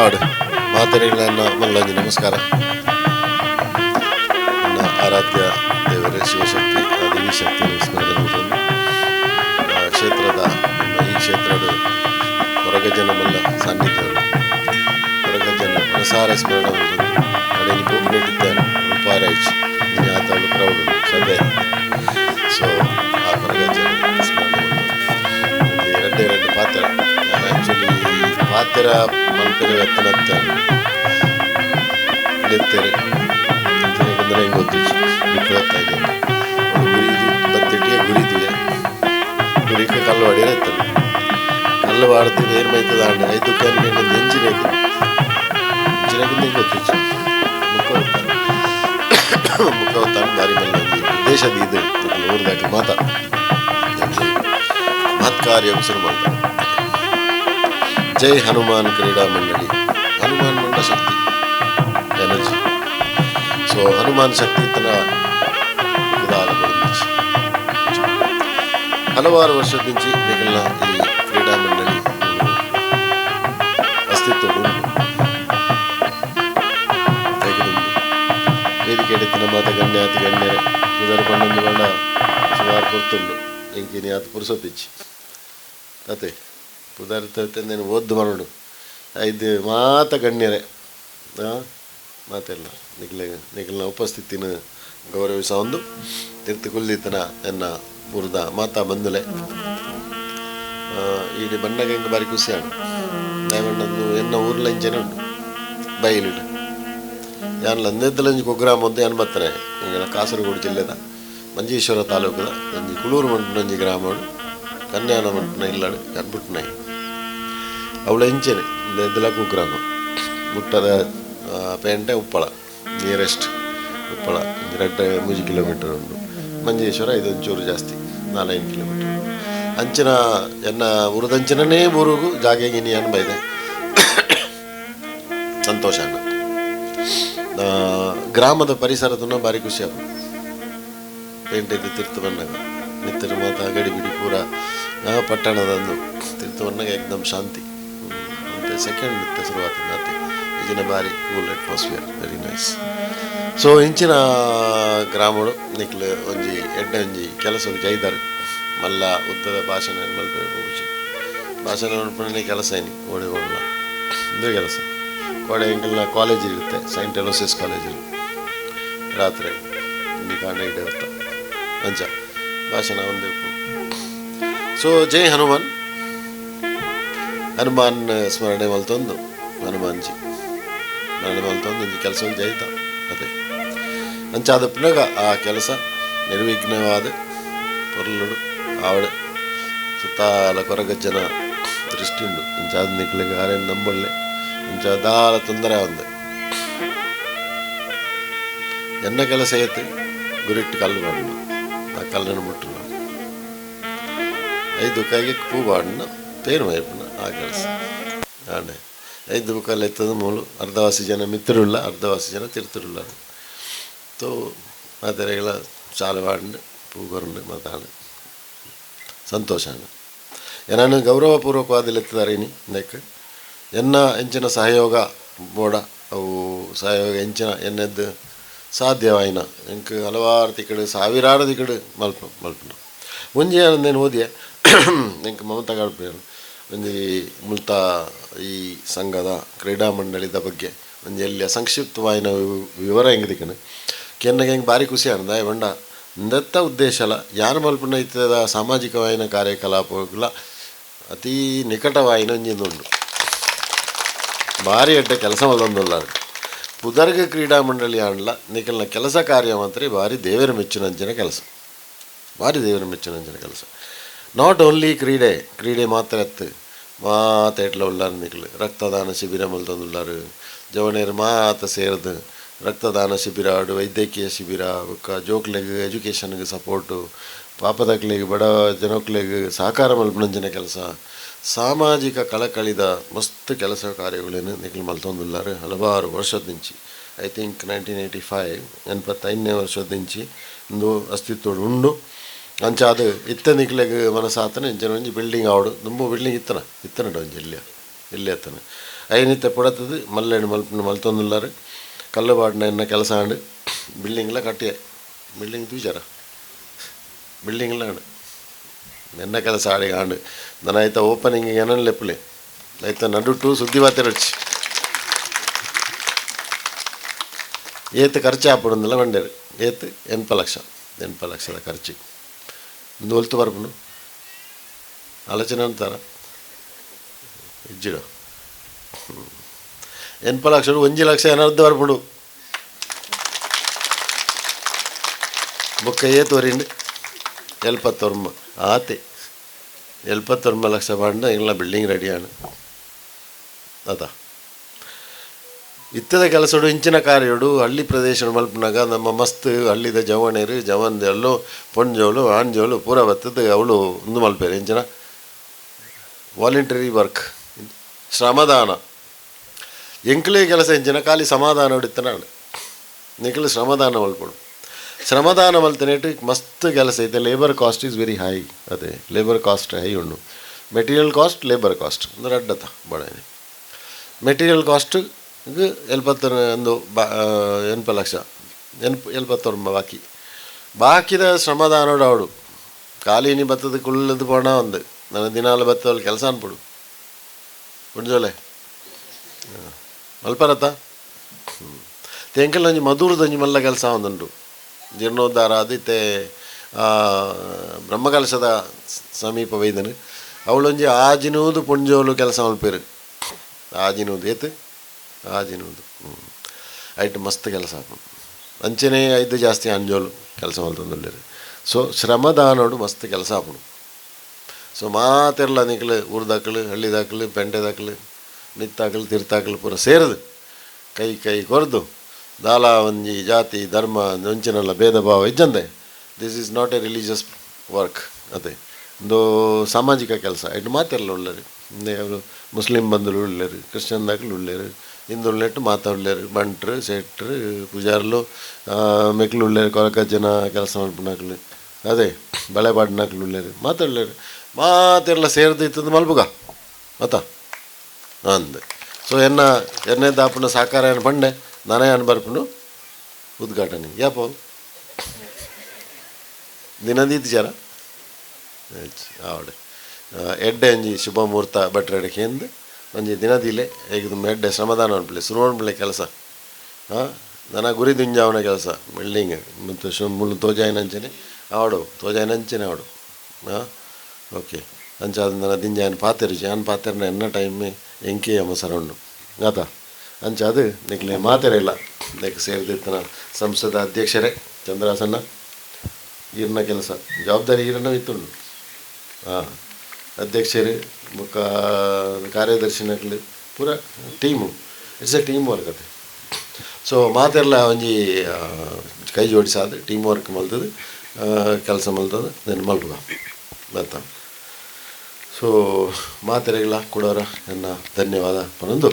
ಆಡು ಮಾತರಿಗಳನ್ನ ಮಲ್ಲೊಂದು ನಮಸ್ಕಾರ ನನ್ನ ಆರಾಧ್ಯ ದೇವರೇ ಶಿವಶಕ್ತಿ ಆ ದೇವಿ ಶಕ್ತಿ ಸ್ಮರಣೆ ಮಾಡುವುದು. ಆ ಕ್ಷೇತ್ರದ ನಮ್ಮ ಈ ಕ್ಷೇತ್ರದ ಹೊರಗ ಜನ ಮಲ್ಲ ಸಾನ್ನಿಧ್ಯಗಳು ಹೊರಗ ಜನ ಪ್ರಸಾರ ಸ್ಮರಣೆ ಮಾಡುವುದು. ಕಡೆಯಲ್ಲಿ ಬೋಗಿನಿಟ್ಟಿದ್ದಾರೆ ಉಪಾರಾಯ್ಚಿ ಆತಳು ಕ್ರೌಡ್ ಸಭೆ ಸೊ ಆ ಹೊರಗ ಜನ ಸ್ಮರಣೆ ಮಾಡುವುದು. ಒಂದು ಎರಡೇ ಎರಡು ಪಾತ್ರ ನಾನು ಆ್ಯಕ್ಚುಲಿ ಪಾತ್ರ ಮಲ್ಪೆರೆ ಎತ್ತನತ್ತ ಇಳಿಯುತ್ತೇನೆ. ಬಂದರೆ ಹೆಂಗೆ ಗೊತ್ತು? ಇಪ್ಪತ್ತಾ ಇದೆ ಗುರಿ ಬತ್ತಿಟ್ಟಿಗೆ ಗುರಿದಿದೆ ಗುರಿಗೆ ಕಲ್ಲು ಹೊಡೆಯಿರುತ್ತೆ ಕಲ್ಲು ಬೈತದ ಐದು ಕ್ಯಾನ್ಗೆ ನೆಂಚಿನ ನೆಂಚಿನಾಗಿಂದ ಗೊತ್ತಿತ್ತು ಮುಖ ಉದ್ದೇಶದ ಇದು ಊರಿದಾಗ ಮಾತ. ಶುರು ಮಾಡ್ತಾರೆ. ಜೈ ಹನುಮಾನ್ ಕ್ರೀಡಾ ಮಂಡಳಿ ಹನುಮಾನ್ ಮಂಡ ಶಕ್ತಿ ಎನರ್ಜಿ ಸೊ ಹನುಮಾನ್ ಶಕ್ತಿ ತರ ವಿಧಾನ ಬದಲಿಸಿ ಹಲವಾರು ವರ್ಷದ నుంచి ಮಿಗಿಲಿನ ಈ ಕ್ರೀಡಾ ಮಂಡಳಿ ಅಸ್ತಿತ್ವ ತೆಗೆದುಂಡು ವೇದಿಕೆ ಎಡಿತಿನ ಮಾತ ಗಣ್ಯ ಅತಿ ಗಣ್ಯರೇ ಇದರ ಪಣ್ಣೊಂದು ಬಣ್ಣ ಸುಮಾರು ಕೊರ್ತುಂಡು ಇಂಕಿನಿ ಅದು ಪುರುಸೊತ್ತಿಚ್ಚಿ ಅತೆ ಪುದಾರ್ಥ ನೀನು ಓದ್ದು ಮರಡು ಐದು ಮಾತ ಗಣ್ಯರೇ. ಮಾತೆಲ್ಲ ನಿಖಿಲ ನಿಖಲ ಉಪಸ್ಥಿತಿನ ಗೌರವಿಸ ಒಂದು ತಿರ್ತುಕುಲ್ಲಿತನ ಎನ್ನ ಪುರದ ಮಾತಾ ಬಂದುಲೆ. ಇಡೀ ಬಣ್ಣಗೆ ಹೆಂಗೆ ಬಾರಿ ಖುಷಿ ಆಡು ದಯಮಣ್ಣಂದು ಎನ್ನ ಊರ್ಲ ಇಂಚನೆ ಉಂಟು, ಬೈಲಿಡು. ಯಾನ್ ಲಂದೆದ್ದಲಂಜಿ ಕುಗ್ರಾಮ ಅಂತ ಏನು ಬರ್ತಾರೆ ಈಗ ಕಾಸರಗೋಡು ಜಿಲ್ಲೆದ ಮಂಜೇಶ್ವರ ತಾಲೂಕದ ನಂಜಿ ಕುಳೂರು ಮಂಟನೊಂಜಿ ಗ್ರಾಮಡು ಕನ್ಯಾನ ಮಂಟನ ಇಲ್ಲಾಡು ಕನ್ಬಿಟ್ನೈ ಅವಳ ಹೆಂಚೇನೆ ದೆದ್ದಲ ಕುಗ್ರಾಮ ಮುಟ್ಟದ ಪೇಂಟೆ ಉಪ್ಪಳ ನಿಯರೆಸ್ಟ್ ಉಪ್ಪಳ ಎರಡು ಮೂಜಿ ಕಿಲೋಮೀಟರ್ ಉಂಟು ಮಂಜೇಶ್ವರ ಇದೊಂಚೂರು ಜಾಸ್ತಿ ನಾಲ್ಕೈದು ಕಿಲೋಮೀಟರ್ ಅಂಚಿನ ಎನ್ನ ಊರದಂಚಿನೇ ಊರಿಗೂ ಜಾಗ ಗಿನಿ ಅನ್ಬೈದೆ ಸಂತೋಷ ಅನ್ನ ಗ್ರಾಮದ ಪರಿಸರ ಪರಿಸರದನ್ನ ಭಾರಿ ಖುಷಿ ಆಗ ಪೇಂಟೆ ತಿರ್ತು ಬಂದಾಗ ಮಾತ ಗಡಿಬಿಡಿ ಪೂರ ಪಟ್ಟಣದಂದು ತೀರ್ಥವನ್ನಾಗ ಎಕ್ದಮ್ ಶಾಂತಿ ಸೆಕೆಂಡ್ ನೃತ್ಯ ಶುರುವಾತ ನಾತೆ ಇಜಿನ ಬಾರಿ cool atmosphere very nice so ಇಂಚಿನ ಗ್ರಾಮಡು, ನಿಕ್ಲು ಒಂಜಿ, ಎಡ್ಡೆ ಒಂಜಿ ಕೆಲಸ ಜೈದಾರು. ಮಲ್ಲ ಉದ್ದದ ಭಾಷಣ ಮಲ್ಪೆ ಭಾಷಣ ನೋಡ್ಪಣೆ ಕೆಲಸ ಏನಿ ಓಡಿ ಓಡಲ್ಲ ಇದೇ ಕೆಲಸ. ಕೋಡೆ ಎಂಕಲ್ನ ಕಾಲೇಜ್ ಇರುತ್ತೆ ಸೈಂಟ್ ಎಲೋಸಿಸ್ ಕಾಲೇಜ್ ರಾತ್ರಿ ಇಲ್ಲಿ ಕಾಣ ಇಡೇ ಇರ್ತ ಅಂಚ, ಭಾಷಣ ಒಂದು ಸೊ ಜೈ ಹನುಮಾನ್. ಹನುಮಾನ್ ಸ್ಮರಣೆ ಮಲ್ತೊಂದು ಹನುಮಾನ್ಜಿ. ಸ್ಮರಣೆ ಮಲ್ತೊಂದು ಇಂದು ಕೆಲಸ ಜೈತ. ಅದೇ. ಅಂಚಾದ ಪುನಗ, ಆ ಕೆಲಸ ನಿರ್ವಿಘ್ನವಾದ, ಪೊರ್ಲುಡು, ಆವಡ, ಸುತ್ತಾಲ ಕೊರಗಜ್ಜನ ದೃಷ್ಟಿ ಉಂಡು ಅಂಚಾದ ನಿಕ್ಲಿಗೆ ಆರೇನು ನಂಬಳ್ಳೆ. ಅಂಚ ದಾಲ ತೊಂದರೆ ಒಂದು ಎನ್ನ ಕೆಲಸ ಐತೆ? ಗುರಿಟ್ಟು ಕಲ್ಲು ಬಾಡಿನ. ಆ ಕಲ್ಲನ್ನು ಐ ಐದು ಕೈಗೆ ಪೂ ಪೇರು ಮೈಪುನ ಆ ಕೆಲಸ ಆಡೆ ಐದು ಬುಕ್ಕಲ್ಲಿ ಎತ್ತದ ಮೂಲು ಅರ್ಧವಾಸಿ ಜನ ಮಿತ್ರರುಲ್ಲ ಅರ್ಧವಾಸಿ ಜನ ತಿರ್ತರುಲ್ಲ ತೋ ಮಾತೆರೆಗಳ ಶಾಲೆ ಬಾಡಿನ ಪೂ ಕೊರಂಡು ಮಾತಾಡು ಸಂತೋಷ ನಾನು ಗೌರವಪೂರ್ವಕವಾದಲ್ಲಿ ಎತ್ತಿದ್ದಾರೆ ಇನಿ ನೆಕ್ ಎನ್ನ ಎಂಚಿನ ಸಹಯೋಗ ಬೋಡ ಅವು ಸಹಯೋಗ ಎಂಚಿನ ಎನ್ನದ್ದು ಸಾಧ್ಯವಾಯಿನ ಎಂಕ್ ಹಲವಾರು ತಿಕ್ಕಡು ಸಾವಿರಾರು ತಿಕ್ಕಡು ಮಲ್ಪ ಮಲ್ಪನ ಒಂಜಿ ನಾನು ಓದಿಯ ಎಂಕ್ ಮಮತಾ ಗಾಡ್ಪೇರು ಒಂಜಿ ಮುಲ್ತ ಈ ಸಂಘದ ಕ್ರೀಡಾ ಮಂಡಳಿದ ಬಗ್ಗೆ ಒಂಜಿ ಎಲ್ಲಿ ಸಂಕ್ಷಿಪ್ತವಾಯಿನ ವಿವ- ವಿವರ ಹೆಂಗೆ ಕೆನ್ನಗೆ ಹೆಂಗೆ ಭಾರಿ ಖುಷಿ ಆನಂದ. ಬಂಡ ಉದ್ದೇಶ ಉದ್ದೇಶಲ ಯಾರು ಮಲ್ಪನ ಇತ್ತದ? ಸಾಮಾಜಿಕವಾಯಿನ ಕಾರ್ಯಕಲಾಪಗಳ ಅತೀ ನಿಕಟವಾಯಿನ ಒಂಜಿಂದುಂಡು ಭಾರಿ ಅಡ್ಡ ಕೆಲಸ ಮಲ್ದೊಂದುಲ್ಲಾರು ಪುದರ್ಗ ಕ್ರೀಡಾ ಮಂಡಳಿ ಆಂಡ್ಲ ನಿಖಲ್ನ ಕೆಲಸ ಕಾರ್ಯ ಮಾತ್ರ ಭಾರಿ ದೇವರ ಮೆಚ್ಚಿನಂಚಿನ ಕೆಲಸ. ಭಾರಿ ದೇವರ ಮೆಚ್ಚಿನಂಚಿನ ಕೆಲಸ. ನಾಟ್ ಓನ್ಲಿ ಕ್ರೀಡೆ ಕ್ರೀಡೆ ಎತ್ತು ಮಾತ ಎಟ್ಲ ಉಳ್ಳಾರು ನಿಖಲು ರಕ್ತದಾನ ಶಿಬಿರ ಮಲ್ತೊಂದುಲ್ಲಾರು ಜವನೇರು ಮಾತ ಸೇರದು, ರಕ್ತದಾನ ಶಿಬಿರ ವೈದ್ಯಕೀಯ ಶಿಬಿರ, ಬುಕ್ಕ ಜೋಕ್ಲೆಗ್, ಎಜುಕೇಷನ್ಗೆ ಸಪೋರ್ಟು, ಪಾಪದಕ್ಲೆಗ್, ಬಡ ಜನಕ್ಲೆಗ್ ಸಹಕಾರ ಮಲ್ಪನಂಚಿನ ಕೆಲಸ. ಸಾಮಾಜಿಕ ಕಳಕಳಿದ ಮಸ್ತ್ ಕೆಲಸ ಕಾರ್ಯಗಳೇನು ನಿಖಲ್ ಮಲ್ತೊಂದುಲ್ಲಾರು ಹಲವಾರು ವರ್ಷದ ನಿಂಚಿ. I think nineteen eighty five ಎನ್ಪತ್ತೈದನೇ ವರ್ಷದ ನಿಂಚಿ ಒಂದು ಅಸ್ತಿತ್ವ ಉಂಡು ಅಂಚ ಅದು ಇತ್ತ ನಿಕ್ಲೆಗ್ ಮನಸ್ಸಾತನ ಇಂಚನ ಒಂಜಿ ಬಿಲ್ಡಿಂಗ್ ಆವಡು ತುಂಬ ಬಿಲ್ಡಿಂಗ್ ಇತ್ತನ ಇತ್ತನಡ ಒಂಜಿ ಇಲ್ಲೇ ಇಲ್ಲೇ ಎತ್ತನ ಐನಿತ್ತೆ ಪುಡತದು ಮಲ್ಲೆಣ್ಣು ಮಲ್ಪು ಮಲ್ತೊಂದುಲ್ಲಾರು ಕಲ್ಲುಬಾಡಿನ ಎನ್ನ ಕೆಲಸ ಆಂಡು ಬಿಲ್ಡಿಂಗ್ಲ ಕಟ್ಟಿಯೆ ಬಿಲ್ಡಿಂಗ್ ತೂಚಾರ ಬಿಲ್ಡಿಂಗ್ಲ ಆಂಡು ಎನ್ನ ಕೆಲಸ ಆಡಿ ಆಂಡು ನನ್ನ ಆಯ್ತ ಓಪನಿಂಗ್ ಏನನ್ ಲೆಪ್ಪಲೆ ಆಯ್ತ ನಡುಟು ಸುದ್ದಿ ಬಾತಿರೊಚ್ಚಿ ಏತ್ ಖರ್ಚು ಆಪುಡುಂದಿಲ್ಲ ಬಂಡೇರು ಏತ್ ಎನ್ಪ ಲಕ್ಷ ಎನ್ಪ ಲಕ್ಷದ ಖರ್ಚು ಒಂದು ಒಲ್ತು ಬರ್ಪುಂಡು ಆಲೋಚನೆ ಅಂತಾರ ಇಜ್ಜಿಡು ಎನ್ಪ ಲಕ್ಷ ಒಂಜಿ ಲಕ್ಷ ಏನಾರ್ದು ಬರ್ಪುಂಡು ಬೊಕ್ಕ ಏತ್ ವರಿಂಡು ಎಲ್ಪತ್ತೊರ್ಮ ಆತೆ ಎಲ್ಪತ್ತೊರ್ಮ ಲಕ್ಷ ಬಂಡ ಎಲ್ಲ ಬಿಲ್ಡಿಂಗ್ ರೆಡಿಯಾണ് ಅದ ಇತ್ತದ ಕೆಲಸಡು, ಇಂಚಿನ ಕಾರ್ಯಡು, ಹಳ್ಳಿ ಪ್ರದೇಶ ಮಲ್ಪನಾಗ ನಮ್ಮ ಮಸ್ತ್ ಹಳ್ಳಿದ ಜವಣೇರು ಜವಂದೆಲ್ಲು ಪೊಂಜೋಲು, ಆಂಜೋಲು, ಪೂರ ಬತ್ತದ ಅವಳು ಒಂದು ಮಲ್ಪೇರು, ಇಂಚಿನ. ವಾಲಂಟರಿ ವರ್ಕ್ ಶ್ರಮದಾನ. ಎಂಕ್ಲೇ ಕೆಲಸ ಇಂಚಿನ, ಖಾಲಿ ಸಮಾಧಾನ ಹೊಡಿತನಾಡು ನಿಖಲು ಶ್ರಮದಾನ ಮಲ್ಪಡು. ಶ್ರಮದಾನ ಮಲ್ತನೇಟು ಮಸ್ತ್ ಕೆಲಸ ಐತೆ labour cost is very high ಅದೇ. ಲೇಬರ್ ಕಾಸ್ಟ್ ಹೈ ಉಣ್ಣು ಮೆಟೀರಿಯಲ್ ಕಾಸ್ಟ್ ಲೇಬರ್ ಕಾಸ್ಟ್ ಅಂದ್ರೆ ಅಡ್ಡತ ಬಡ ಮೆಟೀರಿಯಲ್ ಕಾಸ್ಟ್ ಎಲ್ಪತ್ತರ ಒಂದು ಬಾ ಎನ್ಪ ಲಕ್ಷ. ಎಂಟು ಎಲ್ಪತ್ತರ ಬಾಕಿ. ಬಾಕಿದ ಶ್ರಮದಾನೋಡು ಅವಡು. ಖಾಲಿನಿ ಬತ್ತದ ಕುಳ್ಳದು ಪೋಣ ಒಂದು. ನನ್ನ ದಿನಾಲು ಬತ್ತವಲ್ಲಿ ಕೆಲಸ ಅನ್ಬಿಡು ಪುಂಜೋಲೆ ಮಲ್ಪರತ್ತ ತೆಂಕಲ್ ಒಂಜಿ ಮಧುರದೊಂಜಿ ಮಲ್ಲ ಕೆಲಸ ಒಂದುಂಟು. ಜೀರ್ಣೋದ್ಧಾರ ಆದಿತ್ತೆ ಬ್ರಹ್ಮಕಲಶದ ಸಮೀಪ ವೈದನು ಅವಳೊಂಜಿ ಆಜಿನೂದು ಪುಂಜೋಲು ಕೆಲಸ ಮಲ್ಪೇರು. ಆಜಿನೂದು, ಏತ್? ಆಜಿನೂದು ಹ್ಞೂ ಐಟ್ ಮಸ್ತ್ ಕೆಲಸ ಅಂಚನೆ ಐದು ಜಾಸ್ತಿ ಅಂಜೋಲು ಕೆಲಸ ಮಲ್ತೊಂದುಲ್ಲೇರು ಸೊ, ಶ್ರಮದಾನೋಡು ಮಸ್ತ್ ಕೆಲಸ ಆಪುಡು ಸೊ, ಮಾತೆರ್ಲ ನಿಕ್ಲು ಊರ್ದಾಕಲು ಹಳ್ಳಿದಾಕಲು ಪೆಂಟೆದಾಕಲು ನಿತ್ತಾಕಲು ತಿರ್ತಾಕಲು ಪೂರ ಸೇರದು, ಕೈ ಕೈ ಕೊರೆದು, ದಾಲ, ಒಂಜಿ, ಜಾತಿ, ಧರ್ಮ ಒಂಚಿನಲ್ಲ ಭೇದ ಭಾವ ಇಜ್ಜಂದೆ. This is not a religious work ಅದೇ. ಒಂದು ಸಾಮಾಜಿಕ ಕೆಲಸ. ಇಟ್ಟು ಮಾತೆಲ್ಲ ಉಳ್ಳರು ಅವರು ಮುಸ್ಲಿಂ ಬಂಧುಗಳು ಉಳ್ಳರು ಕ್ರಿಶ್ಚಿಯನ್ದಾಗಲು ಉಳ್ಳರು ಹಿಂದುಳ್ಳೆಟ್ಟು ಮಾತಾಡ್ಲೇರು బంట్రు సెట్రు ಮೆಕ್ಲು ಉಳ್ಳೇರು ಕೊರಕ ಜನ ಕೆಲಸ ಮಾಡ್ಬಿಡ್ನಾಕ್ಲು ಅದೇ ಬಳೆ ಬಾಡ್ನಾಕ್ಲು ಉಳ್ಳೇರು ಮಾತಾಡ್ಲೇರು. ಮಾತೆಲ್ಲ ಸೇರ್ದು ಇತ್ತಂದು ಮಲ್ಬುಗ? ಮತ್ತ? ಅಂದೆ. ಸೊ ಎನ್ನ, ಎನ್ನೆ ದಾಪನ ಸಾಕಾರ ಏನು ಪಂಡೆ ನಾನೇ ಅನ್ ಬರ್ಕೊಂಡು ಉದ್ಘಾಟನೆ. ಯಾಪ? ದಿನದೀತ್ ಜರ ಆವಡೆ. ಎಡ್ಡೆ ಒಂಜಿ ಶುಭ ಮುಹೂರ್ತ ಬಟ್ರೆಡೆ ಕೇಂದ್ರ ಒಂಜಿ ದಿನದಿಲೆ ಈಗ ಮೆಡ್ಡೆ ಶ್ರಮದಾನ ಶುರು ಅನ್ಬಿಳೆ ಕೆಲಸ. ಹಾಂ? ನನ್ನ ಗುರಿ ದುಂಜಾವನ ಕೆಲಸ ಬಿಲ್ಡಿಂಗ್ ಮತ್ತು ಶು ಮುಳ್ಳು ತೋಜಾಯಿನಂಚನೆ ಆವಡು ತೋಜಾಯಿನಂಚನೆ ಆವಡು ಹಾಂ? ಓಕೆ. ಅಂಚಾದ ನನ್ನ ದಿಂಜಾಯನ ಪಾತೆರು ಜಾನ್ ಪಾತೆರ್ನ ಎನ್ನ ಟೈಮೆ ಎಂಕಿ ಅಮ್ಮ ಸರೌಂಡು ಆತ. ಅಂಚಾದು ನಿಕ್ಲೆ ಮಾತೆರಿಲ್ಲ. ನೆಕ್ ಸೇರಿದಿತ್ತನ ಸಂಸದ ಅಧ್ಯಕ್ಷರೇ ಚಂದ್ರಾಸಣ್ಣ ಈರನ ಕೆಲಸ, ಜವಾಬ್ದಾರಿ ಈರನ್ನ ಇತ್ತುಂಡು ಹಾಂ. ಅಧ್ಯಕ್ಷರು ಮುಖ, ಕಾರ್ಯದರ್ಶಿನಗಳು, ಪೂರ team it's a team work ಅದು. ಸೊ ಮಾತೆಲ್ಲ ಒಂಜಿ ಕೈ ಜೋಡಿಸಾದ ಟೀಮ್ ವರ್ಕ್ ಮಲ್ತದು ಕೆಲಸ ಮಲ್ತದು ನೆನ್ ಮಲ್ಪುಗ ಆತ ಸೊ ಮಾತೆರೆಗಳ ಕೊಡೋರ ನನ್ನ ಧನ್ಯವಾದ ಪನೊಂದು.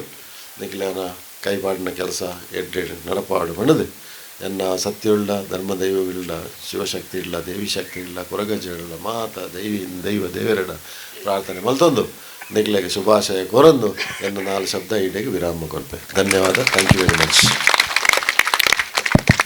ಕೈ ಕೈಪಾಡಿನ ಕೆಲಸ ಎಡ್ಡೆಡ್ ನಡಪಾಡು ಪಣದು ಎನ್ನ ಸತ್ಯವುಳ್ಳ ಶಿವಶಕ್ತಿ ಇಲ್ಲ ದೇವಿ ಶಕ್ತಿ ಇಲ್ಲ ಕೊರಗಜಗಳ ಮಾತ, ದೈವಿ, ದೈವ ದೇವರಡ ಪ್ರಾರ್ಥನೆ ಮಲ್ತೊಂದು. ನಿಗ್ಲೆಗೆ ಶುಭಾಶಯ ಕೋರೊಂದು ಎನ್ನ ನಾಲ್ಕು ಶಬ್ದ ಈಡೆಗೆ ವಿರಾಮ ಕೊಲ್ಪೆ ಧನ್ಯವಾದ. Thank you very much